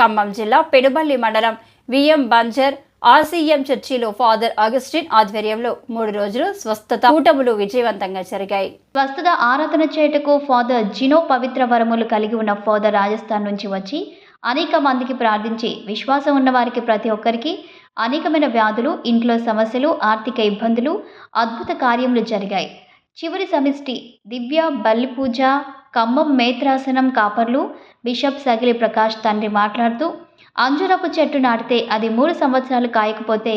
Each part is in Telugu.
ఖమ్మం జిల్లా పెనుబల్లి మండలం విఎం బంజర్ ఆర్సీఎం చర్చిలో ఫాదర్ అగస్టిన్ ఆధ్వర్యంలో మూడు రోజులు స్వస్థత కూటములు విజయవంతంగా జరిగాయి. స్వస్థత ఆరాధన చేయుటకు ఫాదర్ జినో పవిత్ర వరములు కలిగి ఉన్న ఫాదర్ రాజస్థాన్ నుంచి వచ్చి అనేక మందికి ప్రార్థించి విశ్వాసం ఉన్న వారికి ప్రతి ఒక్కరికి అనేకమైన వ్యాధులు ఇంట్లో సమస్యలు ఆర్థిక ఇబ్బందులు అద్భుత కార్యములు జరిగాయి. చివరి సమిష్టి దివ్య బల్లి పూజ ఖమ్మం మేత్రాసనం కాపర్లు బిషప్ సగిలి ప్రకాష్ తండ్రి మాట్లాడుతూ అంజురపు చెట్టు నాటితే అది మూడు సంవత్సరాలు కాయకపోతే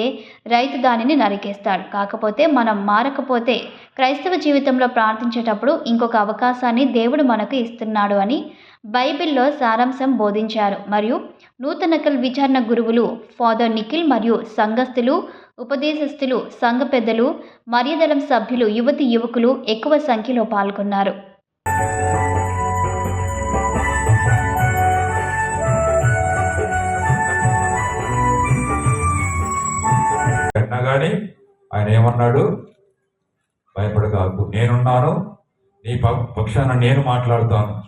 రైతు దానిని నరికేస్తాడు. కాకపోతే మనం మారకపోతే క్రైస్తవ జీవితంలో ప్రార్థించేటప్పుడు ఇంకొక అవకాశాన్ని దేవుడు మనకు ఇస్తున్నాడు అని బైబిల్లో సారాంశం బోధించారు. మరియు నూతనకల్ విచారణ గురువులు ఫాదర్ నిఖిల్ మరియు సంఘస్థులు ఉపదేశస్థులు సంఘ పెద్దలు మర్యాదలం సభ్యులు యువతి యువకులు ఎక్కువ సంఖ్యలో పాల్గొన్నారు. ఆయన ఏమన్నాడు? భయపడగాకు నేనున్నాను నీ ప- పక్షాన నేను మాట్లాడుతాను.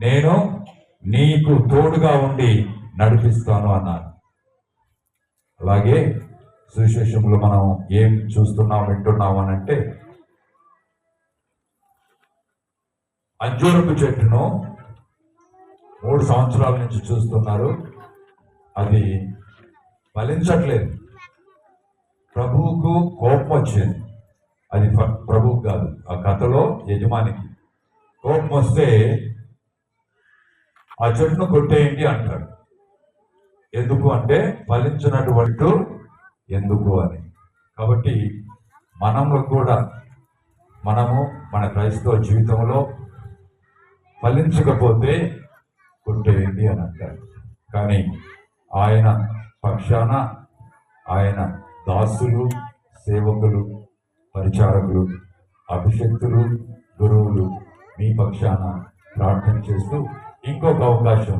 నేను నీకు తోడుగా ఉండి నడిపిస్తాను అన్నాను అలాగే సువిశేషంలో మనం ఏం చూస్తున్నాం వింటున్నాం అని అంటే అంజూరపు చెట్టును మూడు సంవత్సరాల నుంచి చూస్తున్నారు. అది ఫలించట్లేదు. ప్రభువుకు కోపం వచ్చింది. అది ఫ- ప్రభువుకు కాదు ఆ కథలో యజమానికి. కోపం వస్తే ఆ చెట్టును కొట్టేయండి అంటాడు. ఎందుకు అంటే ఫలించినటువంటి ఎందుకు అని. కాబట్టి మనము కూడా మనము మన క్రైస్తవ జీవితంలో ఫలించకపోతే కొట్టేయండి అని అంటారు కానీ ఆయన పక్షాన ఆయన దాసులు సేవకులు పరిచారకులు అభిషక్తులు గురువులు మీ పక్షాన ప్రార్థన చేస్తూ ఇంకొక అవకాశం